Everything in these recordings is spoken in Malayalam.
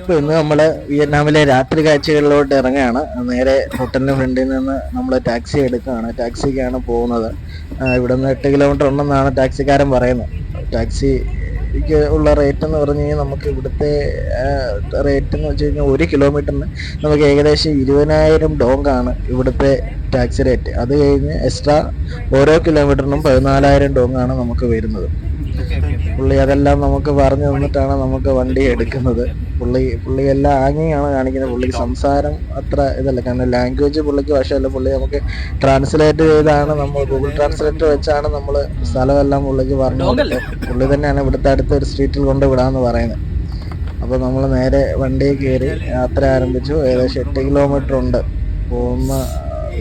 ഇപ്പൊ ഇന്ന് നമ്മൾ വിയറ്റ്നാമിലെ രാത്രി കാഴ്ചകളിലോട്ട് ഇറങ്ങുകയാണ്. നേരെ ഹോട്ടലിന് ഫ്രണ്ടിൽ നിന്ന് നമ്മൾ ടാക്സി എടുക്കുകയാണ്. ടാക്സിക്കാണ് പോകുന്നത്. ഇവിടെ നിന്ന് എട്ട് കിലോമീറ്റർ ഉണ്ടെന്നാണ് ടാക്സിക്കാരൻ പറയുന്നത്. ടാക്സിക്ക് ഉള്ള റേറ്റ് എന്ന് പറഞ്ഞു കഴിഞ്ഞാൽ നമുക്ക് ഇവിടുത്തെ റേറ്റ് എന്ന് വെച്ച് കഴിഞ്ഞാൽ ഒരു കിലോമീറ്ററിന് നമുക്ക് ഏകദേശം ഇരുപതിനായിരം ഡോങ്കാണ് ഇവിടുത്തെ ടാക്സി റേറ്റ് അത് കഴിഞ്ഞ് എക്സ്ട്രാ ഓരോ കിലോമീറ്ററിനും പതിനാലായിരം ഡോങ്ങാണ് നമുക്ക് വരുന്നത്. പുള്ളി അതെല്ലാം നമുക്ക് പറഞ്ഞു തന്നിട്ടാണ് നമുക്ക് വണ്ടി എടുക്കുന്നത്. പുള്ളി പുള്ളി എല്ലാം ആംഗ്യമാണ് കാണിക്കുന്നത്. പുള്ളി സംസാരം അത്ര ഇതല്ല. കാരണം ലാംഗ്വേജ് പുള്ളിക്ക് വശമല്ല. പുള്ളി നമുക്ക് ട്രാൻസ്ലേറ്റ് ചെയ്താണ് നമ്മൾ ഗൂഗിൾ ട്രാൻസ്ലേറ്റർ വെച്ചാണ് നമ്മൾ സ്ഥലമെല്ലാം പുള്ളിക്ക് പറഞ്ഞു. പുള്ളി തന്നെയാണ് ഇവിടുത്തെ അടുത്ത ഒരു സ്ട്രീറ്റിൽ കൊണ്ട് വിടാന്ന് പറയുന്നത്. അപ്പോൾ നമ്മൾ നേരെ വണ്ടിയിൽ കയറി യാത്ര ആരംഭിച്ചു. ഏകദേശം എട്ട് കിലോമീറ്റർ ഉണ്ട്. പോകുന്ന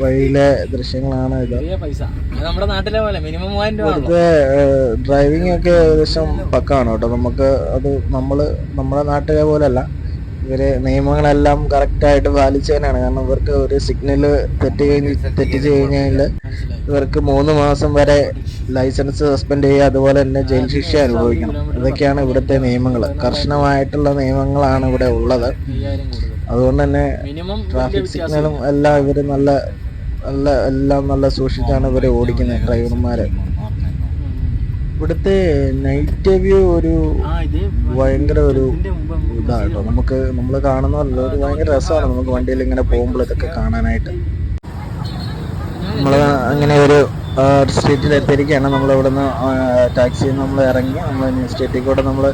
വഴിയിലെ ദൃശ്യങ്ങളാണ് ഇത്. നമ്മുടെ നാട്ടിലെ പോലെ മിനിമം. ഇവിടുത്തെ ഡ്രൈവിംഗ് ഒക്കെ ഏകദേശം പക്കാണ് കേട്ടോ. നമുക്ക് അത് നമ്മൾ നമ്മുടെ നാട്ടിലെ പോലെയല്ല ഇവർ നിയമങ്ങളെല്ലാം കറക്റ്റ് ആയിട്ട് പാലിച്ചതിനാണ് കാരണം ഇവർക്ക് ഒരു സിഗ്നൽ തെറ്റി കഴിഞ്ഞ് തെറ്റിച്ച് കഴിഞ്ഞാൽ ഇവർക്ക് മൂന്ന് മാസം വരെ ലൈസൻസ് സസ്പെൻഡ് ചെയ്യുക അതുപോലെ തന്നെ ജയിൽ ശിക്ഷ അനുഭവിക്കണം. ഇതൊക്കെയാണ് ഇവിടുത്തെ നിയമങ്ങൾ കർശനമായിട്ടുള്ള നിയമങ്ങളാണ് ഇവിടെ ഉള്ളത്. അതുകൊണ്ട് തന്നെ ട്രാഫിക് സിഗ്നലും എല്ലാം ഇവർ നല്ല നല്ല എല്ലാം നല്ല സൂക്ഷിച്ചാണ് ഇവരെ ഓടിക്കുന്നത് ഡ്രൈവർമാര്. ഇവിടുത്തെ നൈറ്റ് വ്യൂ ഒരു ഭയങ്കര ഒരു ഇതാണ് കേട്ടോ. നമുക്ക് നമ്മൾ കാണുന്നതല്ല ഒരു ഭയങ്കര രസമാണ്. നമുക്ക് വണ്ടിയിൽ ഇങ്ങനെ പോകുമ്പോൾ ഇതൊക്കെ കാണാനായിട്ട്. നമ്മൾ അങ്ങനെ ഒരു സ്ട്രീറ്റിൽ എത്തിയിരിക്കുകയാണ്. നമ്മൾ ഇവിടുന്ന് ടാക്സിയിൽ നമ്മൾ ഇറങ്ങി. നമ്മൾ സ്ട്രീറ്റിൽ കൂടെ നമ്മൾ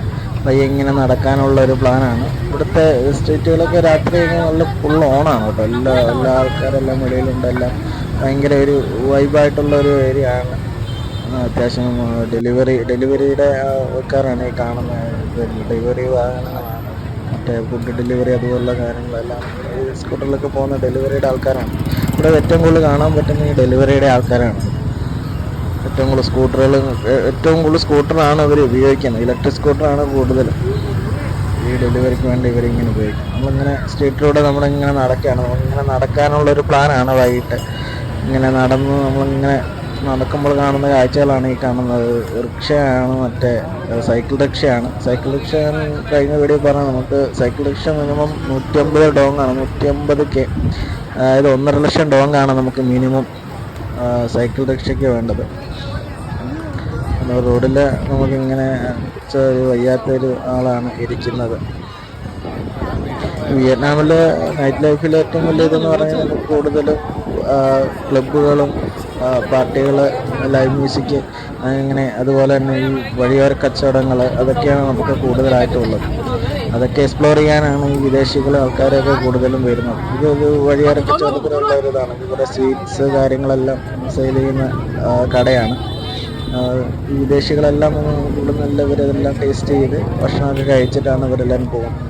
പയ്യെ ഇങ്ങനെ നടക്കാനുള്ള ഒരു പ്ലാനാണ്. ഇവിടുത്തെ സ്ട്രീറ്റുകളൊക്കെ രാത്രി നല്ല ഫുൾ ഓണാണ് കേട്ടോ. എല്ലാ എല്ലാ ആൾക്കാരെല്ലാം വെളിയിലുണ്ട്. എല്ലാം ഭയങ്കര ഒരു വൈബായിട്ടുള്ള ഒരു ഏരിയ ആണ്. അത്യാവശ്യം ഡെലിവറി ഡെലിവറിയുടെ ആൾക്കാരാണ് ഈ കാണുന്നത് ഡെലിവറി വാഹനങ്ങളാണ് മറ്റേ ഫുഡ് ഡെലിവറി അതുപോലുള്ള കാര്യങ്ങളെല്ലാം. സ്കൂട്ടറിലൊക്കെ പോകുന്ന ഡെലിവറിയുടെ ആൾക്കാരാണ്. ഇവിടെ ഏറ്റവും കൂടുതൽ കാണാൻ പറ്റുന്ന ഈ ഡെലിവറിയുടെ ആൾക്കാരാണ്. ഏറ്റവും കൂടുതൽ സ്കൂട്ടറുകൾ ഏറ്റവും കൂടുതൽ സ്കൂട്ടറാണ് ഇവർ ഉപയോഗിക്കുന്നത്. ഇലക്ട്രിക് സ്കൂട്ടറാണ് കൂടുതലും ഈ ഡെലിവറിക്ക് വേണ്ടി ഇവരിങ്ങനെ ഉപയോഗിക്കും നമ്മളിങ്ങനെ സ്ട്രീറ്റിലൂടെ നമ്മളിങ്ങനെ നടക്കുകയാണ്. നമ്മളിങ്ങനെ നടക്കാനുള്ള ഒരു പ്ലാനാണ് വൈകിട്ട്. ഇങ്ങനെ നടന്ന് നമ്മളിങ്ങനെ നടക്കുമ്പോൾ കാണുന്ന കാഴ്ചകളാണ് ഈ കാണുന്നത്. റിക്ഷയാണ് മറ്റേ സൈക്കിൾ റിക്ഷയാണ്. സൈക്കിൾ റിക്ഷ കഴിഞ്ഞ വീഡിയോ പറഞ്ഞാൽ നമുക്ക് സൈക്കിൾ റിക്ഷ മിനിമം നൂറ്റമ്പത് ഡോങ്ങാണ്. നൂറ്റമ്പത് കെ അതായത് ഒന്നര ലക്ഷം ഡോങ്ങാണ് നമുക്ക് മിനിമം സൈക്കിൾ റിക്ഷയ്ക്ക് വേണ്ടത്. റോഡിൽ നമുക്കിങ്ങനെ ഒരു വയ്യാത്തൊരു ആളാണ് ഇരിക്കുന്നത്. വിയറ്റ്നാമിലെ നൈറ്റ് ലൈഫിൽ ഏറ്റവും വലിയ ഇതെന്ന് പറഞ്ഞാൽ കൂടുതലും ക്ലബുകളും പാർട്ടികൾ ലൈവ് മ്യൂസിക് അങ്ങനെ അതുപോലെ തന്നെ ഈ വഴിയോര കച്ചവടങ്ങൾ അതൊക്കെയാണ് നമുക്ക് കൂടുതലായിട്ടുള്ളത്. അതൊക്കെ എക്സ്പ്ലോർ ചെയ്യാനാണ് ഈ വിദേശികളും ആൾക്കാരൊക്കെ കൂടുതലും വരുന്നത്. ഇതൊരു വഴിയോര കച്ചവടത്തിലുള്ള ഒരു ഇതാണ്. ഇവിടെ സ്വീറ്റ്സ് കാര്യങ്ങളെല്ലാം സെയിൽ ചെയ്യുന്ന കടയാണ്. ഈ വിദേശികളെല്ലാം ഇവിടെ നല്ല ഇവരെല്ലാം ടേസ്റ്റ് ചെയ്ത് ഭക്ഷണമൊക്കെ കഴിച്ചിട്ടാണ് ഇവരെല്ലാം പോകുന്നത്.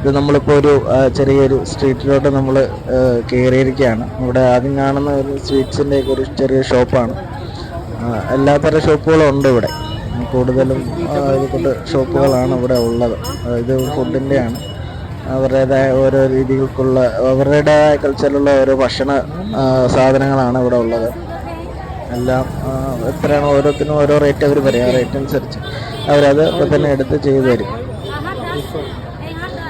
ഇത് നമ്മളിപ്പോൾ ഒരു ചെറിയൊരു സ്ട്രീറ്റിലോട്ട് നമ്മൾ കയറിയിരിക്കുകയാണ് ഇവിടെ ആദ്യം കാണുന്ന ഒരു സ്വീറ്റ്സിന്റെ ഒക്കെ ഒരു ചെറിയ ഷോപ്പാണ് എല്ലാ എല്ലാത്തരം ഷോപ്പുകളും ഉണ്ട് ഇവിടെ. കൂടുതലും ഇതുകൊണ്ട് ഷോപ്പുകളാണ് ഇവിടെ ഉള്ളത്. ഇത് ഫുഡിന്റെയാണ് അവരുടേതായ ഓരോ രീതികൾക്കുള്ള അവരുടേതായ കൾച്ചറിലുള്ള ഓരോ ഭക്ഷണ സാധനങ്ങളാണ് ഇവിടെ ഉള്ളത്. എല്ലാം എത്രയാണ് ഓരോത്തിനും ഓരോ റേറ്റ് അവർ പറയും. റേറ്റ് അനുസരിച്ച് അവരത് തന്നെ എടുത്ത് ചെയ്തു തരും.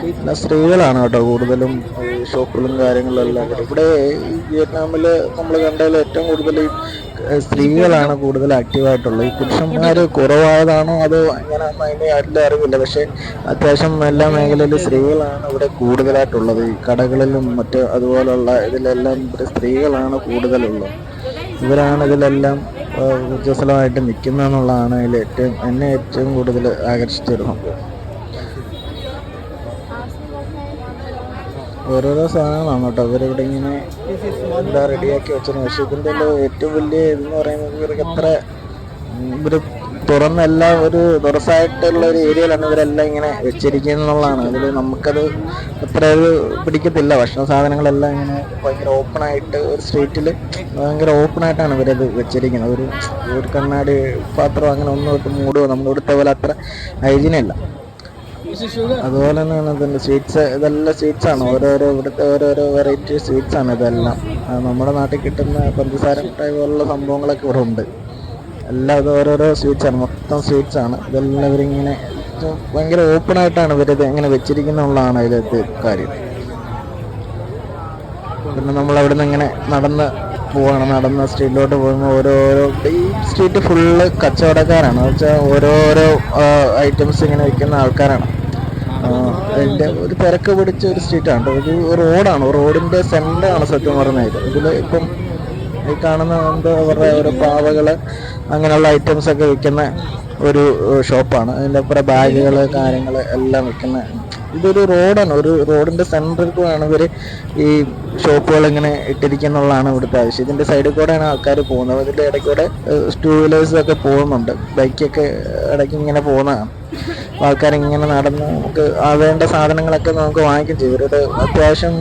പിന്നെ സ്ത്രീകളാണ് കേട്ടോ കൂടുതലും ഈ ഷോപ്പുകളും കാര്യങ്ങളും എല്ലാം കൂടെ. ഇവിടെ ഈ വിയറ്റ്നാമിൽ നമ്മൾ കണ്ടതിൽ ഏറ്റവും കൂടുതൽ ഈ സ്ത്രീകളാണ് കൂടുതൽ ആക്റ്റീവായിട്ടുള്ളത്. ഈ പുരുഷന്മാർ കുറവായതാണോ അതോ എങ്ങനെയാണെന്ന് അതിന്റെ ആരുടെ അറിവില്ല. പക്ഷേ അത്യാവശ്യം എല്ലാ മേഖലയിലും സ്ത്രീകളാണ് ഇവിടെ കൂടുതലായിട്ടുള്ളത്. ഈ കടകളിലും മറ്റ് അതുപോലുള്ള ഇതിലെല്ലാം സ്ത്രീകളാണ് കൂടുതലുള്ളത്. ഇവരാണ് ഇതിലെല്ലാം ഊർജസ്വലമായിട്ട് നിൽക്കുന്നതെന്നുള്ളതാണ് അതിൽ ഏറ്റവും എന്നെ ഏറ്റവും കൂടുതൽ ആകർഷിച്ചിരുന്നത് ഓരോരോ സാധനങ്ങളാണ് കേട്ടോ ഇവരിവിടെ ഇങ്ങനെ എല്ലാം റെഡിയാക്കി വെച്ചത് പക്ഷേ ഇതിന്റെ ഏറ്റവും വലിയ ഇതെന്ന് പറയുന്നത് ഇവർക്ക് എത്ര ഉം, ഇവർ തുറന്ന എല്ലാം ഒരു തുറസായിട്ടുള്ള ഒരു ഏരിയയിലാണ് ഇവരെല്ലാം ഇങ്ങനെ വെച്ചിരിക്കുന്നത് എന്നുള്ളതാണ്. അതിൽ നമുക്കത് അത്ര ഒരു പിടിക്കത്തില്ല. ഭക്ഷണ സാധനങ്ങളെല്ലാം ഇങ്ങനെ ഭയങ്കര ഓപ്പണായിട്ട് ഒരു സ്ട്രീറ്റിൽ ഭയങ്കര ഓപ്പണായിട്ടാണ് ഇവരത് വെച്ചിരിക്കുന്നത്. ഒരു ഒരു കണ്ണാടി പാത്രം അങ്ങനെ ഒന്നും ഇട്ട് മൂടുകയോ നമ്മൾ ഇവിടുത്തെ പോലെ അത്ര ഹൈജീൻ അല്ല. അതുപോലെ തന്നെയാണ് ഇതിന്റെ സ്വീറ്റ്സ് ഇതെല്ലാം സ്വീറ്റ്സ് ആണ്. ഓരോരോ ഇവിടുത്തെ ഓരോരോ വെറൈറ്റി സ്വീറ്റ്സ് ആണ് ഇതെല്ലാം. നമ്മുടെ നാട്ടിൽ കിട്ടുന്ന പഞ്ചസാര പോലുള്ള സംഭവങ്ങളൊക്കെ ഇവിടെ ഉണ്ട്. എല്ലാം ഇത് ഓരോരോ സ്വീറ്റ്സ് ആണ്. മൊത്തം സ്വീറ്റ്സ് ആണ്. ഇതെല്ലാം ഇവരിങ്ങനെ ഭയങ്കര ഓപ്പൺ ആയിട്ടാണ് ഇവരിത് എങ്ങനെ വെച്ചിരിക്കുന്നുള്ളതാണ് ഇതിലത്തെ കാര്യം. പിന്നെ നമ്മൾ അവിടെ നിന്ന് ഇങ്ങനെ നടന്ന് പോവാണ്. നടന്ന് സ്ട്രീറ്റിലോട്ട് പോകുമ്പോൾ ഓരോരോ ഈ സ്ട്രീറ്റ് ഫുള്ള് കച്ചവടക്കാരാണ്. എന്ന് വെച്ചാൽ ഓരോരോ ഐറ്റംസ് ഇങ്ങനെ വിൽക്കുന്ന ആൾക്കാരാണ്. അതിന്റെ ഒരു തിരക്ക് പിടിച്ച ഒരു സ്ട്രീറ്റാണ് ഒരു റോഡാണ് റോഡിന്റെ സെന്ററാണ് സത്യം പറഞ്ഞത് ഇതിൽ ഇപ്പം ഈ കാണുന്ന എന്തോ അവരുടെ ഓരോ പാവകൾ അങ്ങനെയുള്ള ഐറ്റംസ് ഒക്കെ വിൽക്കുന്ന ഒരു ഷോപ്പാണ് അതിന്റെ അപ്പുറം ബാഗുകൾ കാര്യങ്ങൾ എല്ലാം വിൽക്കുന്ന ഇതൊരു റോഡാണ്. ഒരു റോഡിന്റെ സെന്ററിൽ കൂടെയാണ് ഇവർ ഈ ഷോപ്പുകൾ ഇങ്ങനെ ഇട്ടിരിക്കുന്നുള്ളതാണ് ഇവിടുത്തെ ആവശ്യം. ഇതിന്റെ സൈഡിൽ കൂടെയാണ് ആൾക്കാർ പോകുന്നത്. ഇതിന്റെ ഇടയ്ക്ക് കൂടെ ടൂ വീലേഴ്സൊക്കെ പോകുന്നുണ്ട്. ബൈക്കൊക്കെ ഇടയ്ക്ക് ഇങ്ങനെ പോകുന്നതാണ്. ആൾക്കാരിങ്ങനെ നടന്ന് നമുക്ക് വേണ്ട സാധനങ്ങളൊക്കെ നമുക്ക് വാങ്ങിക്കും ചെയ്യും. ഇവരുടെ അത്യാവശ്യം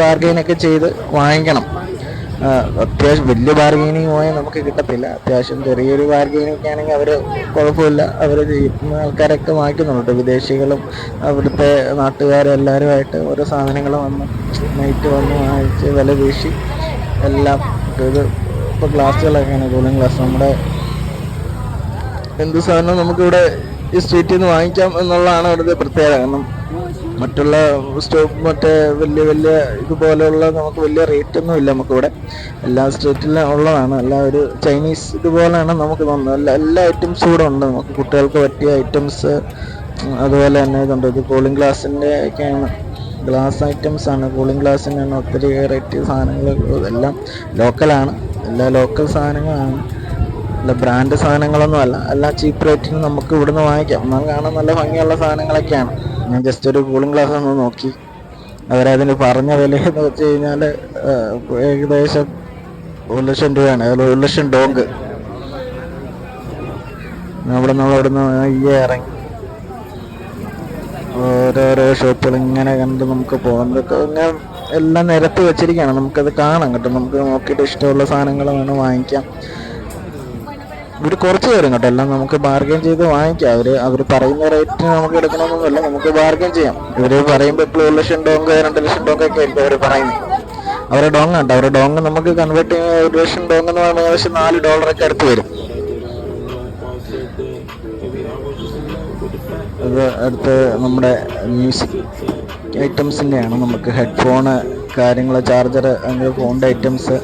ബാർഗെയിനൊക്കെ ചെയ്ത് വാങ്ങിക്കണം. അത്യാവശ്യം വലിയ ബാർഗെയിനിങ് പോയാൽ നമുക്ക് കിട്ടത്തില്ല. അത്യാവശ്യം ചെറിയൊരു ബാർഗെയിനിങ് ഒക്കെ ആണെങ്കിൽ അവർ കുഴപ്പമില്ല. അവർ ചെയ്യുന്ന ആൾക്കാരൊക്കെ വാങ്ങിക്കുന്നുണ്ട് വിദേശികളും അവിടുത്തെ നാട്ടുകാരും എല്ലാവരുമായിട്ട് ഓരോ സാധനങ്ങൾ വന്ന് നൈറ്റ് വന്ന് വാങ്ങിച്ച് വില വീശി എല്ലാം. ഇത് ഇപ്പോൾ ഗ്ലാസ്സുകളൊക്കെയാണ് കൂളിംഗ് ഗ്ലാസ് നമ്മുടെ എന്ത് സാധനവും നമുക്കിവിടെ ഈ സ്ട്രീറ്റിൽ നിന്ന് വാങ്ങിക്കാം എന്നുള്ളതാണ് അവിടുത്തെ പ്രത്യേകത. കാരണം മറ്റുള്ള സ്റ്റോപ്പ് മറ്റേ വലിയ വലിയ ഇതുപോലെയുള്ള നമുക്ക് വലിയ റേറ്റ് ഒന്നും ഇല്ല നമുക്കിവിടെ. എല്ലാ സ്റ്റേറ്റിലും ഉള്ളതാണ്. എല്ലാ ഒരു ചൈനീസ് ഇതുപോലെയാണ് നമുക്ക് തോന്നുന്നത്. എല്ലാ എല്ലാ ഐറ്റംസും ഇവിടെ ഉണ്ട്. നമുക്ക് കുട്ടികൾക്ക് പറ്റിയ ഐറ്റംസ് അതുപോലെ തന്നെ ഇതുണ്ട്. ഇത് കൂളിംഗ് ഗ്ലാസിന്റെ ഒക്കെയാണ്. ഗ്ലാസ് ഐറ്റംസ് ആണ്. കൂളിംഗ് ഗ്ലാസിനാണ് ഒത്തിരി വെറൈറ്റി സാധനങ്ങൾ എല്ലാം ലോക്കലാണ് എല്ലാ ലോക്കൽ സാധനങ്ങളാണ്. അല്ല ബ്രാൻഡ് സാധനങ്ങളൊന്നും അല്ല. എല്ലാ ചീപ്പ് റേറ്റിന് നമുക്ക് ഇവിടുന്ന് വാങ്ങിക്കാം. എന്നാൽ കാണാൻ നല്ല ഭംഗിയുള്ള സാധനങ്ങളൊക്കെയാണ്. ഞാൻ ജസ്റ്റ് ഒരു കൂളിംഗ് ഗ്ലാസ് ഒന്ന് നോക്കി. അവരതിന് പറഞ്ഞ വില എന്ന് വെച്ച് കഴിഞ്ഞാൽ ഏകദേശം ഒരു ലക്ഷം രൂപയാണ്. അതിൽ ഒരു ലക്ഷം ഡോങ്ക് അവിടെ നമ്മൾ അവിടെ നിന്ന് ഈ ഇറങ്ങി. ഓരോരോ ഷോപ്പുകൾ ഇങ്ങനെ കണ്ട് നമുക്ക് പോകാം. ഇതൊക്കെ ഇങ്ങനെ എല്ലാം നിരത്തി വെച്ചിരിക്കുകയാണ്. നമുക്കത് കാണാം കേട്ടോ. നമുക്ക് നോക്കിയിട്ട് ഇഷ്ടമുള്ള സാധനങ്ങൾ വേണം വാങ്ങിക്കാം. ഇവർ കുറച്ച് തരും കേട്ടോ എല്ലാം നമുക്ക് ബാർഗെയിൻ ചെയ്ത് വാങ്ങിക്കാം. അവർ അവർ പറയുന്ന റേറ്റ് നമുക്ക് എടുക്കണമെന്നൊന്നുമില്ല നമുക്ക് ബാർഗെയിൻ ചെയ്യാം. ഇവർ പറയുമ്പോൾ ഇപ്പോൾ ഒരു ലക്ഷം ഡോങ്ക് രണ്ട് ലക്ഷം ഡോങ്ക് ഒക്കെ ആയിരിക്കും അവർ പറയുന്നത് അവരെ ഡോങ് ഉണ്ട് അവരുടെ ഡോങ് നമുക്ക് കൺവേർട്ട് ചെയ്യുന്ന ഒരു ലക്ഷം ഡോങ് എന്ന് പറയുമ്പോൾ ഏകദേശം നാല് ഡോളറൊക്കെ അടുത്ത് വരും. അത് അടുത്ത് നമ്മുടെ മ്യൂസിക് ഐറ്റംസിന്റെയാണ് നമുക്ക് ഹെഡ്ഫോണ് കാര്യങ്ങൾ ചാർജർ അങ്ങനെ ഫോണിന്റെ ഐറ്റംസ്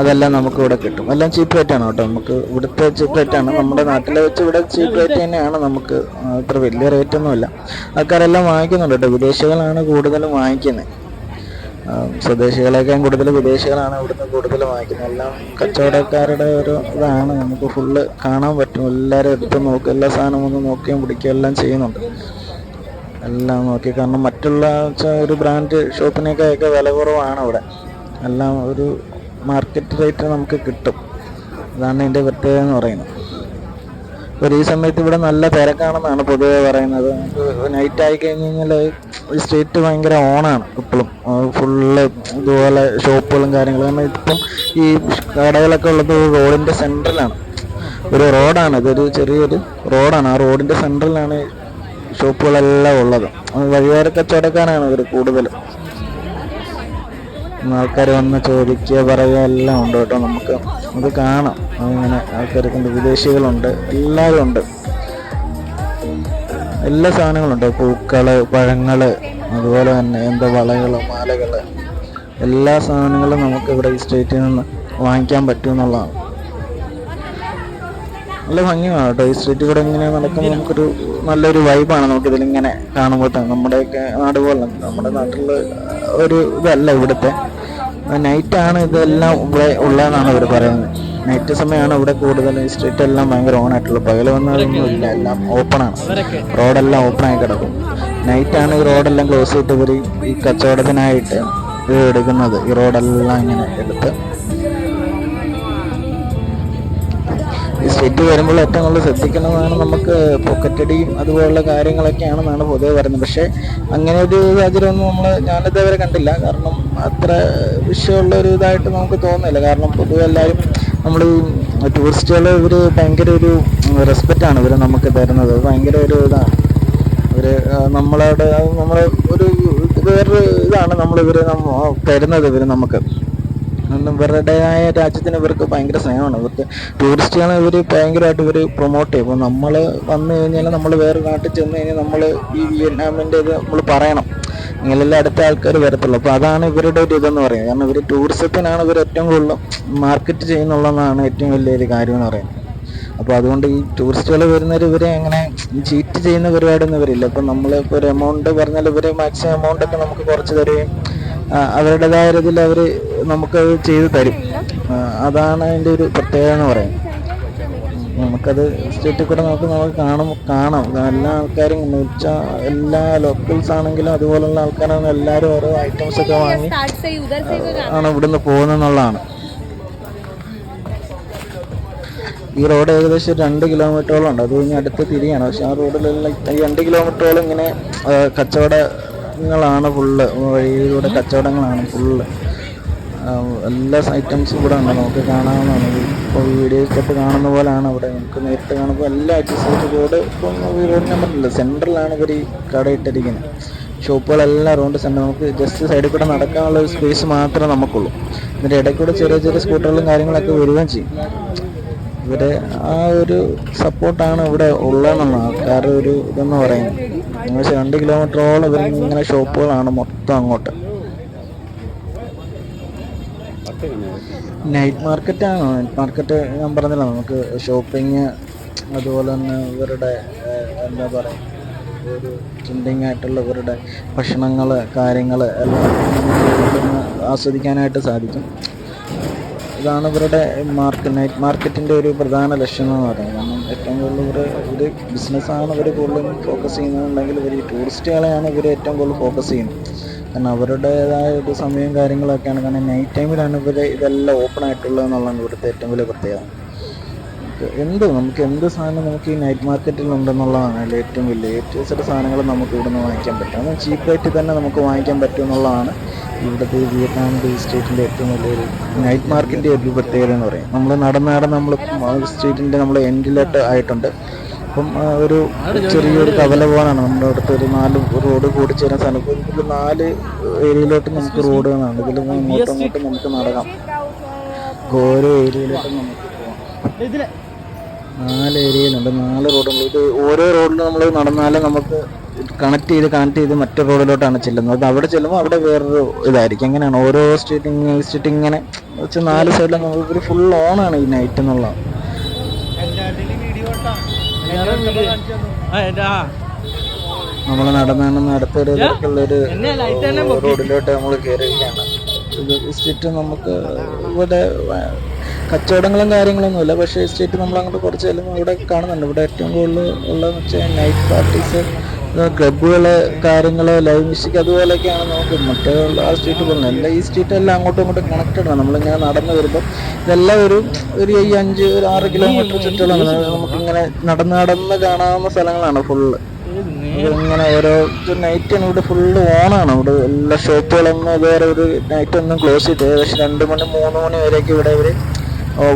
അതെല്ലാം നമുക്ക് ഇവിടെ കിട്ടും. എല്ലാം ചീപ്പ് റേറ്റാണ് കേട്ടോ. നമുക്ക് ഇവിടുത്തെ ചീപ്പ് റേറ്റാണ് നമ്മുടെ നാട്ടിലെ വെച്ച് ഇവിടെ ചീപ്പ് റേറ്റ് തന്നെയാണ് നമുക്ക് അത്ര വലിയ റേറ്റ് ഒന്നുമില്ല ആൾക്കാരെല്ലാം വാങ്ങിക്കുന്നുണ്ട് കേട്ടോ. വിദേശികളാണ് കൂടുതലും വാങ്ങിക്കുന്നത് സ്വദേശികളേക്കാൾ കൂടുതൽ വിദേശികളാണ് ഇവിടുന്ന് കൂടുതൽ വാങ്ങിക്കുന്നത് എല്ലാം കച്ചവടക്കാരുടെ ഒരു ഇതാണ്. നമുക്ക് ഫുള്ള് കാണാൻ പറ്റും. എല്ലാവരും എടുത്ത് നോക്കും എല്ലാ സാധനവും ഒന്ന് നോക്കുകയും പിടിക്കുകയും എല്ലാം ചെയ്യുന്നുണ്ട്. എല്ലാം നോക്കി. കാരണം മറ്റുള്ള ഒരു ബ്രാൻഡ് ഷോപ്പിനേക്കൊക്കെ വില കുറവാണ് ഇവിടെ എല്ലാം ഒരു മാർക്കറ്റ് റേറ്റ് നമുക്ക് കിട്ടും. അതാണ് ഇതിന്റെ പ്രത്യേകത എന്ന് പറയുന്നത്. അപ്പോൾ ഈ സമയത്ത് ഇവിടെ നല്ല തിരക്കാണെന്നാണ് പൊതുവേ പറയുന്നത്. നൈറ്റ് ആയി കഴിഞ്ഞ് കഴിഞ്ഞാൽ ഈ സ്ട്രീറ്റ് ഭയങ്കര ഓണാണ് ഇപ്പോഴും. ഫുള്ള് ഇതുപോലെ ഷോപ്പുകളും കാര്യങ്ങളും. കാരണം ഇപ്പം ഈ കടകളൊക്കെ ഉള്ളത് റോഡിന്റെ സെന്ററിലാണ് ഒരു റോഡാണ് ഇതൊരു ചെറിയൊരു റോഡാണ് ആ റോഡിന്റെ സെൻട്രലാണ് ഷോപ്പുകളെല്ലാം ഉള്ളത്. വഴിയോര കച്ചവടക്കാരാണ് ഇവർ കൂടുതലും. ആൾക്കാർ വന്ന് ചോദിക്കുക പറയുക എല്ലാം ഉണ്ട് കേട്ടോ നമുക്ക്. അത് കാണാം. അങ്ങനെ ആൾക്കാർ കൊണ്ട് വിദേശികളുണ്ട് എല്ലാവരും ഉണ്ട്. എല്ലാ സാധനങ്ങളുണ്ട് പൂക്കൾ പഴങ്ങൾ അതുപോലെ തന്നെ എന്താ വളകൾ മാലകൾ. എല്ലാ സാധനങ്ങളും നമുക്ക് ഇവിടെ ഈ സ്റ്റേറ്റിൽ നിന്ന് വാങ്ങിക്കാൻ പറ്റും എന്നുള്ളതാണ്. നല്ല ഭംഗിയാണ് കേട്ടോ. ഈ സ്ട്രീറ്റിൽ കൂടെ ഇങ്ങനെ നടക്കുമ്പോൾ നമുക്കൊരു നല്ലൊരു വൈബാണ് നമുക്ക് ഇതിലിങ്ങനെ കാണുമ്പോൾ തന്നെ. നമ്മുടെയൊക്കെ നാട് പോലെ നമ്മുടെ നാട്ടിൽ ഒരു ഇതല്ല ഇവിടുത്തെ. നൈറ്റാണ് ഇതെല്ലാം ഇവിടെ ഉള്ളതെന്നാണ് ഇവർ പറയുന്നത്. നൈറ്റ് സമയമാണ് ഇവിടെ കൂടുതൽ സ്ട്രീറ്റ് എല്ലാം ഭയങ്കര ഓൺ ആയിട്ടുള്ളത്. പകൽ വന്നതൊന്നും ഇല്ല എല്ലാം ഓപ്പണാണ് റോഡെല്ലാം ഓപ്പൺ ആയി കിടക്കും. നൈറ്റാണ് ഈ റോഡെല്ലാം ക്ലോസ് ചെയ്തിട്ട് ഇവർ ഈ കച്ചവടത്തിനായിട്ട് ഇത് എടുക്കുന്നത്. ഈ റോഡെല്ലാം ഇങ്ങനെ എടുത്ത് ഈ സ്ട്രീറ്റ് വരുമ്പോൾ ഏറ്റവും കൂടുതൽ ശ്രദ്ധിക്കുന്നതാണ് നമുക്ക് പൊക്കറ്റടിയും അതുപോലുള്ള കാര്യങ്ങളൊക്കെയാണെന്നാണ് പൊതുവെ പറയുന്നത്. പക്ഷേ അങ്ങനെ ഒരു സാഹചര്യമൊന്നും നമ്മൾ ഞാനിതേവരെ കണ്ടില്ല. കാരണം അത്ര വിഷയമുള്ള ഒരു ഇതായിട്ട് നമുക്ക് തോന്നുന്നില്ല. കാരണം പൊതുവെ എല്ലാവരും നമ്മൾ ടൂറിസ്റ്റുകൾ ഇവർ ഭയങ്കര ഒരു റെസ്പെക്റ്റാണ് ഇവർ നമുക്ക് തരുന്നത്. ഭയങ്കര ഒരു ഇതാണ്. ഇവർ നമ്മളോട് നമ്മൾ ഒരു വേറൊരു ഇതാണ് നമ്മൾ ഇവർ തരുന്നത് ഇവർ നമുക്ക്. ഇവരുടേതായ രാജ്യത്തിന് ഇവർക്ക് ഭയങ്കര സ്നേഹമാണ്. ഇവർക്ക് ടൂറിസ്റ്റുകളെ ഇവർ ഭയങ്കരമായിട്ട് ഇവർ പ്രൊമോട്ട് ചെയ്യും. അപ്പോൾ നമ്മൾ വന്നു കഴിഞ്ഞാൽ നമ്മൾ വേറെ നാട്ടിൽ ചെന്ന് കഴിഞ്ഞാൽ നമ്മൾ ഈ വിയറ്റ്നാമിന്റെ ഇത് നമ്മൾ പറയണം. എങ്കിലല്ലേ അടുത്ത ആൾക്കാർ വരത്തുള്ളൂ. അപ്പോൾ അതാണ് ഇവരുടെ ഒരു ഇതെന്ന് പറയുന്നത്. കാരണം ഇവർ ടൂറിസത്തിനാണ് ഇവർ ഏറ്റവും കൂടുതൽ മാർക്കറ്റ് ചെയ്യുന്നുള്ളതാണ് ഏറ്റവും വലിയൊരു കാര്യം എന്ന് പറയുന്നത്. അപ്പോൾ അതുകൊണ്ട് ഈ ടൂറിസ്റ്റുകൾ വരുന്നവർ ഇവരെ അങ്ങനെ ചീറ്റ് ചെയ്യുന്ന പരിപാടിയൊന്നും ഇവരില്ല. ഇപ്പം നമ്മൾ ഇപ്പോൾ ഒരു എമൗണ്ട് പറഞ്ഞാൽ ഇവർ മാക്സിമം എമൗണ്ട് ഒക്കെ നമുക്ക് കുറച്ച് തരുകയും അവരുടേതായ രീതിയിൽ അവർ നമുക്കത് ചെയ്തു തരും. അതാണ് അതിന്റെ ഒരു പ്രത്യേകത എന്ന് പറയുന്നത് നമുക്കത് സ്റ്റേറ്റിൽ കൂടെ നമുക്ക് നമുക്ക് കാണും കാണാം. എല്ലാ ആൾക്കാരും എന്ന് വെച്ചാൽ എല്ലാ ലോക്കൽസ് ആണെങ്കിലും അതുപോലുള്ള ആൾക്കാരാണ് എല്ലാവരും ഓരോ ഐറ്റംസ് ഒക്കെ വാങ്ങി ആണ് ഇവിടുന്ന് പോകുന്നതെന്നുള്ളതാണ് ഈ റോഡ് ഏകദേശം രണ്ട് കിലോമീറ്ററോളം ഉണ്ട്. അത് കഴിഞ്ഞ് അടുത്ത് തിരിയാണ്. പക്ഷെ ആ റോഡിലുള്ള രണ്ട് കിലോമീറ്ററോളം ഇങ്ങനെ കച്ചവട കച്ചവടങ്ങളാണ് ഫുള്ള് വഴിയിലൂടെ കച്ചവടങ്ങളാണ് ഫുള്ള് എല്ലാ ഐറ്റംസും ഇവിടെ ഉണ്ട്. നമുക്ക് കാണാവുന്നതാണ്. ഇപ്പോൾ വീഡിയോക്കകത്ത് കാണുന്ന പോലെയാണ് അവിടെ നമുക്ക് നേരിട്ട് കാണുമ്പോൾ എല്ലാ ഐറ്റംസും റോഡ് ഇപ്പം റോഡ് നമ്പറില്ല സെന്ററിലാണ് ഇവർ ഈ കട ഇട്ടിരിക്കുന്നത്. ഷോപ്പുകളെല്ലാം റോഡ് സെന്റർ നമുക്ക് ജസ്റ്റ് സൈഡിൽ കൂടെ നടക്കാനുള്ള ഒരു സ്പേസ് മാത്രമേ നമുക്കുള്ളൂ. ഇതിന്റെ ഇടയ്ക്ക് കൂടെ ചെറിയ ചെറിയ സ്കൂട്ടറുകളും കാര്യങ്ങളൊക്കെ വരികയും ചെയ്യും. ഇവരെ ആ ഒരു സപ്പോർട്ടാണ് ഇവിടെ ഉള്ളതെന്നാണ് ആൾക്കാരുടെ ഒരു ഇതെന്ന് പറയുന്നത്. ഏകദേശം രണ്ട് കിലോമീറ്ററോളം ഇവരിങ്ങനെ ഷോപ്പുകളാണ് മൊത്തം അങ്ങോട്ട്. നൈറ്റ് മാർക്കറ്റാണ് നൈറ്റ് മാർക്കറ്റ് ഞാൻ പറഞ്ഞില്ല നമുക്ക് ഷോപ്പിങ് അതുപോലെ തന്നെ ഇവരുടെ എന്താ പറയുക ഒരു ചിന്തിങ് ആയിട്ടുള്ള ഇവരുടെ ഭക്ഷണങ്ങൾ കാര്യങ്ങൾ എല്ലാം ആസ്വദിക്കാനായിട്ട് സാധിക്കും. ഇതാണ് ഇവരുടെ മാർക്ക് നൈറ്റ് മാർക്കറ്റിന്റെ ഒരു പ്രധാന ലക്ഷ്യം എന്ന് പറയുന്നത്. കാരണം ഏറ്റവും കൂടുതൽ ഇവർ ഒരു ബിസിനസ്സാണ് ഇവർ കൂടുതലും ഫോക്കസ് ചെയ്യുന്നതെന്നുണ്ടെങ്കിൽ ഇവർ ഈ ടൂറിസ്റ്റുകളെയാണ് ഇവർ ഏറ്റവും കൂടുതൽ ഫോക്കസ് ചെയ്യുന്നത്. കാരണം അവരുടേതായ ഒരു സമയവും കാര്യങ്ങളൊക്കെയാണ്. കാരണം നൈറ്റ് ടൈമിലാണ് ഇവർ ഇതെല്ലാം ഓപ്പൺ ആയിട്ടുള്ളത് എന്നുള്ളതാണ് ഇവിടുത്തെ ഏറ്റവും വലിയ പ്രത്യേകത. നമുക്ക് എന്ത് നമുക്ക് എന്ത് സാധനം നമുക്ക് ഈ നൈറ്റ് മാർക്കറ്റിൽ ഉണ്ടെന്നുള്ളതാണ് അതിൽ ഏറ്റവും വലിയ. ഏറ്റവും ചില സാധനങ്ങൾ നമുക്ക് ഇവിടെ നിന്ന് വാങ്ങിക്കാൻ പറ്റും. അത് ചീപ്പായിട്ട് തന്നെ നമുക്ക് വാങ്ങിക്കാൻ പറ്റും എന്നുള്ളതാണ് ഇവിടുത്തെ വിയറ്റ്നാം ടീ സ്റ്റേറ്റിന്റെ ഏറ്റവും വലിയൊരു നൈറ്റ് മാർക്കറ്റിന്റെ ഒരു പ്രത്യേകത എന്ന് പറയും നമ്മൾ നടന്ന് നടന്ന് നമ്മൾ സ്ട്രീറ്റിന്റെ നമ്മൾ എൻഡിലോട്ട് ആയിട്ടുണ്ട്. അപ്പം ഒരു ചെറിയൊരു കവല പോകാനാണ് നമ്മുടെ അടുത്ത് ഒരു നാല് റോഡ് കൂടിച്ചേരുന്ന സ്ഥലം ഇപ്പം ഇതിൽ നാല് ഏരിയയിലോട്ട് നമുക്ക് റോഡുകളാണ് ഇതിൽ ഇങ്ങോട്ടും അങ്ങോട്ടും നമുക്ക് നടക്കാം. ഓരോ ഏരിയയിലോട്ടും നമുക്ക് പോകാം നാല് ഏരിയയിലുണ്ട്. നാല് റോഡുണ്ട് ഇത് ഓരോ റോഡിൽ നമ്മൾ നടന്നാലും നമുക്ക് കണക്ട് ചെയ്ത് കണക്ട് ചെയ്ത് മറ്റേ റോഡിലോട്ടാണ് ചെല്ലുന്നത്. അവിടെ ചെല്ലുമ്പോൾ അവിടെ വേറൊരു ഇതായിരിക്കും. എങ്ങനെയാണ് ഓരോ സ്ട്രീറ്റ് സ്ട്രീറ്റ് ഇങ്ങനെ. വെച്ച് നാല് സൈഡിലും നമുക്ക് ഒരു ഫുൾ ഓണാണ് ഈ നൈറ്റ് എന്നുള്ള. നമ്മൾ നടന്നാണെന്ന് നടന്ന് അടുത്തൊരു ഒരു റോഡിലോട്ട് നമ്മൾ കയറുകയാണ് ഇത് സ്ട്രീറ്റ് നമുക്ക് ഇവിടെ കച്ചവടങ്ങളും കാര്യങ്ങളൊന്നുമില്ല. പക്ഷേ ഈ സ്ട്രീറ്റ് നമ്മൾ അങ്ങോട്ട് കുറച്ച് ചെല്ലുമ്പോൾ ഇവിടെ കാണുന്നുണ്ട്. ഇവിടെ ഏറ്റവും കൂടുതൽ ഉള്ളതെന്ന് വെച്ചാൽ നൈറ്റ് പാർട്ടീസ് ക്ലബ്ബുകൾ കാര്യങ്ങൾ ലൈവ് മ്യൂസിക് അതുപോലെയൊക്കെയാണ് നമുക്ക് മറ്റേ ഉള്ള ആ സ്ട്രീറ്റ് പോകുന്നത് എല്ലാം ഈ സ്ട്രീറ്റ് എല്ലാം അങ്ങോട്ടും ഇങ്ങോട്ടും കണക്റ്റഡ് ആണ്. നമ്മളിങ്ങനെ നടന്നു വരുമ്പോൾ ഇതെല്ലാം ഒരു ഒരു ഈ അഞ്ച് ഒരു ആറ് കിലോമീറ്റർ ചുറ്റുള്ളതാണ് നമുക്കിങ്ങനെ നടന്ന് നടന്ന് കാണാവുന്ന സ്ഥലങ്ങളാണ് ഫുള്ള് ഇങ്ങനെ ഓരോ നൈറ്റാണ് ഇവിടെ ഫുള്ള് ഓണാണ് ഇവിടെ എല്ലാ ഷോപ്പുകളൊന്നും ഇതുവരെ ഒരു നൈറ്റ് ഒന്നും ക്ലോസ് ചെയ്ത് ഏകദേശം രണ്ട് മണി മൂന്ന് മണി വരെയൊക്കെ ഇവിടെ ഇവർ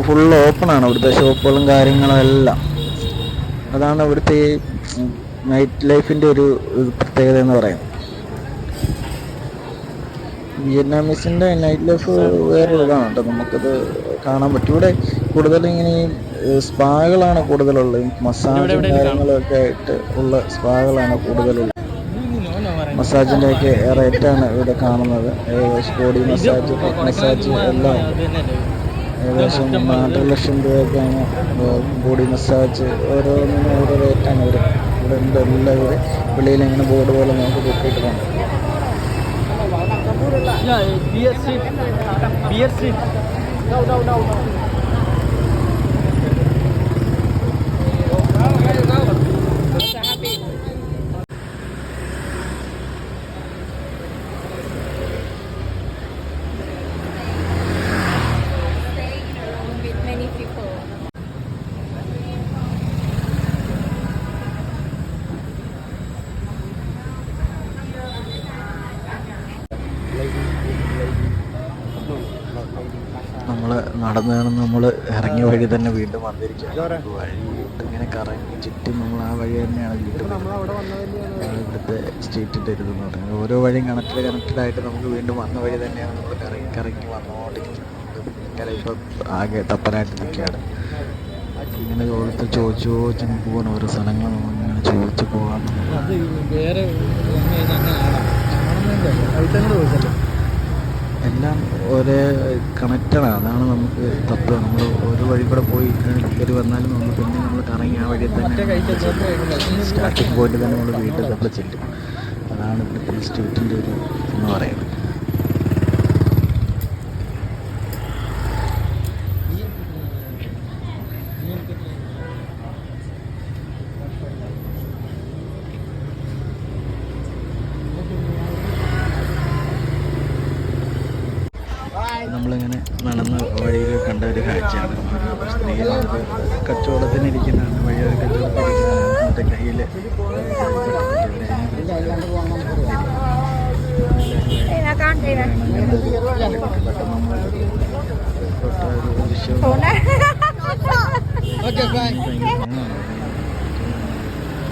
ഫുള്ള് ഓപ്പൺ ആണ് ഇവിടുത്തെ ഷോപ്പുകളും കാര്യങ്ങളും എല്ലാം. അതാണ് ഇവിടുത്തെ ഈ നൈറ്റ് ലൈഫിന്റെ ഒരു പ്രത്യേകത എന്ന് പറയുന്നത്. വിയറ്റ്നാമീസിന്റെ നൈറ്റ് ലൈഫ് വേറെ ഇതാണ് കേട്ടോ. നമുക്കത് കാണാൻ പറ്റും. ഇവിടെ കൂടുതൽ ഇങ്ങനെ സ്പാകളാണ് കൂടുതലുള്ളത്. മസാജും കാര്യങ്ങളൊക്കെ ആയിട്ട് ഉള്ള സ്പാകളാണ് കൂടുതലുള്ളത്. മസാജിന്റെ ഒക്കെ റേറ്റാണ് ഇവിടെ കാണുന്നത്. ബോഡി മസാജ് മസാജ് എല്ലാം. ഏകദേശം നാലര ലക്ഷം രൂപയൊക്കെയാണ് ബോഡി മസാജ് ഓരോന്നും ഓരോ റേറ്റാണ് അവർ ഇവിടെ ഉണ്ട് എല്ലാം ഇവർ വെളിയിൽ ഇങ്ങനെ ബോർഡ് പോലെ നമുക്ക് പൊക്കിയിട്ടുണ്ട് ബിയർ സീറ്റ് ബിയർ സീറ്റ് നടന്ന് നമ്മൾ ഇറങ്ങിയ വഴി തന്നെ വീണ്ടും വന്നിരിക്കുന്നത്. വഴി ഇങ്ങനെ കറങ്ങി ചുറ്റും നമ്മൾ ആ വഴി തന്നെയാണ് വീണ്ടും ഇവിടുത്തെ സ്ട്രീറ്റിന്റെ ഇതെന്ന് പറയുന്നത് ഓരോ വഴിയും കണക്റ്റഡ് കണക്റ്റഡ് ആയിട്ട് നമുക്ക് വീണ്ടും വന്ന വഴി തന്നെയാണ് നമ്മൾ കറങ്ങി കറങ്ങി വന്നുകൊണ്ടിരിക്കുന്നത് ഭയങ്കര ഇപ്പോൾ ആകെ തപ്പനായിട്ട് നിൽക്കുകയാണ് ഇങ്ങനെ ഓരോരുത്തർ ചോദിച്ചു ചോദിച്ചു പോകണം ഓരോ സ്ഥലങ്ങൾ ഇങ്ങനെ ചോദിച്ചു പോകാൻ വേറെ വന്നു കഴിഞ്ഞാൽ അങ്ങനെ ആടാം ഐറ്റങ്ങൾ ചോദിച്ചല്ലോ എല്ലാം ഒരേ കണക്റ്റഡാണ് അതാണ് നമുക്ക് തത്വം. നമ്മൾ ഒരു വഴി കൂടെ പോയി കയറി വന്നാലും നമ്മൾ പിന്നെ നമ്മൾ കറങ്ങി ആ വഴി തന്നെ സ്റ്റാർട്ടിങ് പോയിന്റ് തന്നെ നമ്മൾ വീട്ടിൽ നമ്മൾ ചെല്ലും. അതാണ് ഇവിടുത്തെ ഈ സ്ട്രീറ്റിന്റെ ഒരു എന്ന് പറയുന്നത് നമ്മളിങ്ങനെ നടന്ന വഴിയിൽ കണ്ട ഒരു കാഴ്ചയാണ് കച്ചവടത്തിന് ഇരിക്കുന്നതാണ് വഴിയൊരു കച്ചവടത്തിന് ഇരിക്കുന്നതാണ് മറ്റേ കയ്യിൽ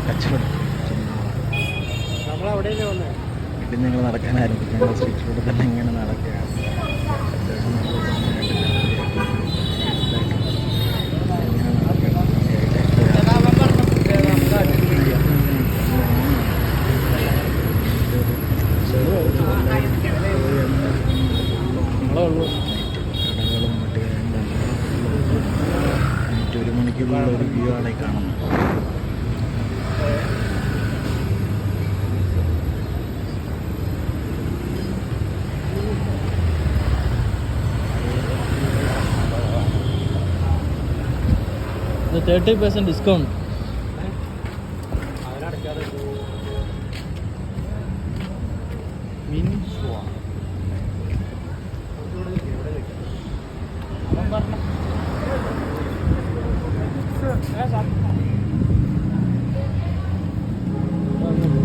കച്ചവടം വീട്ടിൽ നിങ്ങൾ നടക്കാൻ ആരംഭിക്കുന്ന സ്ട്രീറ്റിലൂടെ തന്നെ ഇങ്ങനെ നടക്കുകയാണ് അത്യാവശ്യം നമ്മളെ ഉള്ളൂ കടകളും മറ്റു കാര്യങ്ങളും നൈറ്റ് ഒരു മണിക്കുള്ള ഒരു വ്യൂ ആണ് ഈ കാണുന്നത് ഇത് തേർട്ടി പെർസെന്റ് ഡിസ്കൗണ്ട്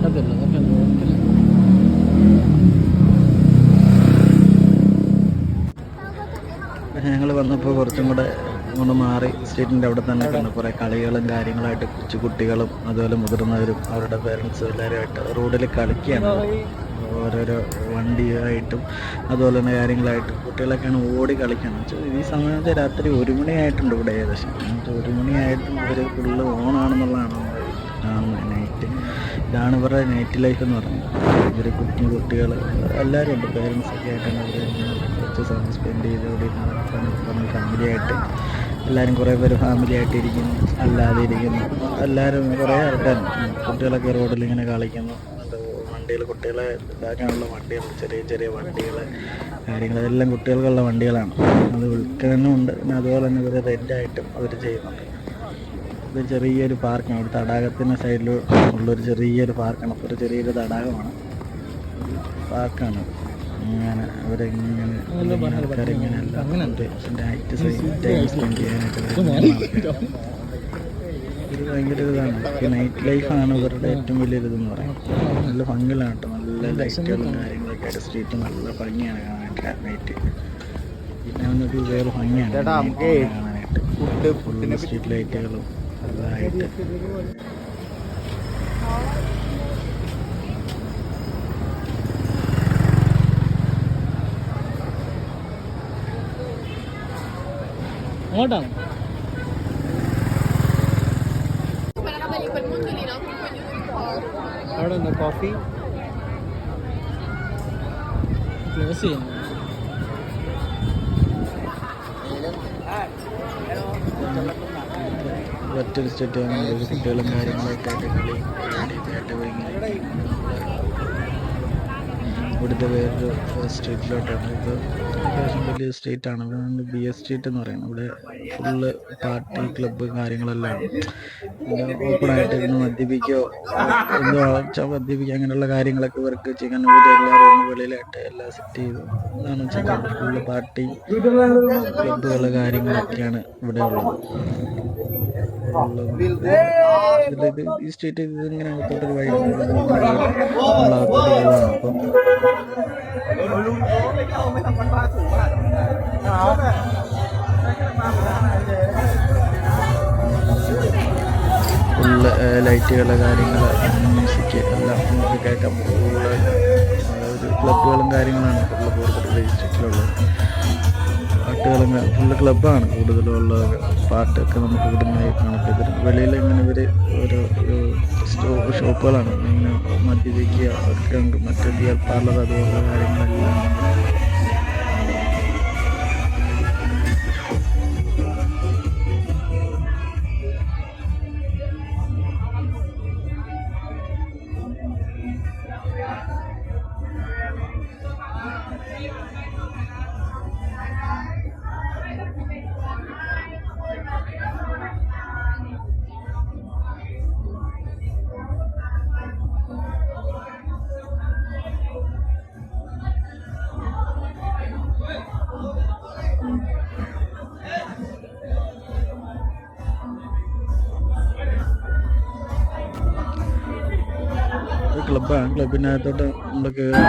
കിട്ടത്തില്ല അതൊക്കെ നോക്കില്ല ഞങ്ങൾ വന്നപ്പോൾ കുറച്ചും കൂടെ ഒന്ന് മാറി സ്റ്റേറ്റിന്റെ അവിടെ തന്നെ കണ്ട് കുറേ കളികളും കാര്യങ്ങളായിട്ട് കൊച്ചു കുട്ടികളും അതുപോലെ മുതിർന്നവരും അവരുടെ പേരൻസും എല്ലാവരുമായിട്ട് റോഡിൽ കളിക്കുകയാണ്. ഓരോരോ വണ്ടിയായിട്ടും അതുപോലെ തന്നെ കാര്യങ്ങളായിട്ടും കുട്ടികളൊക്കെയാണ് ഓടി കളിക്കണം ഈ സമയം വെച്ചാൽ രാത്രി ഒരു മണിയായിട്ടുണ്ട് ഇവിടെ ഏകദേശം. ഒരു മണിയായിട്ടും ഇവർ ഫുള്ള് ഓണാണെന്നുള്ളതാണ് കാണുന്നത് നൈറ്റ് ഇതാണ് ഇവരുടെ നൈറ്റ് ലൈഫ് എന്ന് പറയുന്നത്. ഇവർ കുഞ്ഞു കുട്ടികൾ എല്ലാവരും ഉണ്ട്. പേരൻസൊക്കെ ആയിട്ടാണ് അവർ കുറച്ച് സമയം സ്പെൻഡ് ചെയ്ത് ഇവിടെ ഇരുന്ന് ഫാമിലി ഫാമിലിയായിട്ട് എല്ലാവരും കുറേ പേര് ഫാമിലിയായിട്ട് ഇരിക്കുന്നു അല്ലാതെ ഇരിക്കുന്നു. എല്ലാവരും കുറേ ആൾക്കാർ കുട്ടികളൊക്കെ റോഡിൽ ഇങ്ങനെ കളിക്കുന്നു. വണ്ടികൾ കുട്ടികളെ ഇതാക്കാനുള്ള വണ്ടികൾ ചെറിയ ചെറിയ വണ്ടികൾ കാര്യങ്ങൾ അതെല്ലാം കുട്ടികൾക്കുള്ള വണ്ടികളാണ്. അത് വിൽക്കാനുമുണ്ട്. പിന്നെ അതുപോലെ തന്നെ ഇവർ റെന്റായിട്ടും അവർ ചെയ്യുന്നുണ്ട്. ഇത് ചെറിയൊരു പാർക്കാണ്. ഒരു തടാകത്തിന്റെ സൈഡിൽ ഉള്ളൊരു ചെറിയൊരു പാർക്കാണ്. ഒരു ചെറിയൊരു തടാകമാണ്. പാർക്കാണ്. ഇങ്ങനെ അവരിങ്ങനെ ആൾക്കാരിങ്ങനെ നൈറ്റ് ടൈം സ്പെൻഡ് ചെയ്യാനായിട്ട്. ഒരു ഭയങ്കര ഇതാണ്. ഈ നൈറ്റ് ലൈഫാണ് ഇവരുടെ ഏറ്റവും വലിയൊരു ഇതെന്ന് പറയാം. നല്ല ഭംഗിയിലാണ് കേട്ടോ. നല്ല ലൈറ്റുകളും കാര്യങ്ങളൊക്കെ ആയിട്ട് സ്ട്രീറ്റ് നല്ല ഭംഗിയാണ് കാണാനായിട്ട് നൈറ്റ് പിന്നെ വന്നിട്ട് വേറെ ഭംഗിയാണ് കാണാനായിട്ട്. ഫുള്ള് സ്ട്രീറ്റ് ലൈറ്റുകളും അതായിട്ട്. അങ്ങോട്ടാണ് അവിടെ നിന്ന് കോഫി ക്ലോസ് ചെയ്യുന്നു മറ്റൊരു സ്റ്റേറ്റ് കുട്ടികളും കാര്യങ്ങളൊക്കെ ആയിട്ട് കളി ആയിട്ട് ഭയങ്കര ഇവിടുത്തെ വേറൊരു സ്ട്രീറ്റിലോട്ടാണ് ഇത് അത്യാവശ്യം വലിയ സ്ട്രീറ്റ് ആണ്. ഇവിടെ ബി എസ് സ്ട്രീറ്റ് എന്ന് പറയുന്നത് ഇവിടെ ഫുള്ള് പാർട്ടി ക്ലബ്ബ് കാര്യങ്ങളെല്ലാം ഓപ്പണായിട്ട് ഇരുന്ന് മദ്യപിക്കുകയോ എന്തോ വെച്ചാൽ മദ്യപിക്കുക അങ്ങനെയുള്ള കാര്യങ്ങളൊക്കെ ഇവർക്ക് ചെയ്യാൻ ഇവിടെ എല്ലാവരും വെളിയിലായിട്ട് എല്ലാം സെറ്റ് ചെയ്തു എന്താണെന്ന് വെച്ചാൽ ഫുള്ള് പാർട്ടി ക്ലബ്ബുകൾ കാര്യങ്ങളൊക്കെയാണ് ഇവിടെ ഉള്ളത്. ഇത് ഈ സ്ട്രീറ്റ് ഇത് അകത്തോട്ടൊരു വഴി അപ്പം ലൈറ്റുകൾ കാര്യങ്ങൾ മ്യൂസിക് എല്ലാം നമുക്ക് കേൾക്കാൻ ഫുള്ള് ഒരു ക്ലബ്ബുകളും കാര്യങ്ങളാണ് ഫുള്ള് കൂടുതൽ ഡിസ്ട്രിക്റ്റിലുള്ളത് പാട്ടുകളും ഫുള്ള് ക്ലബ്ബാണ് കൂടുതലും ഉള്ള പാട്ടൊക്കെ നമുക്ക് ഇവിടുന്ന് കാണാൻ പറ്റും വെളിയിൽ ഇങ്ങനെ ഇവർ ഓരോ ഷോപ്പുകളാണ്. ഇങ്ങനെ മദ്യപിക്കുക ഒക്കെ ഉണ്ട്. മറ്റേ ബിയർ പാർലർ അതുപോലുള്ള കാര്യങ്ങളെല്ലാം. ക്ലബിനകത്തോട്ട് നമ്മൾ കയറി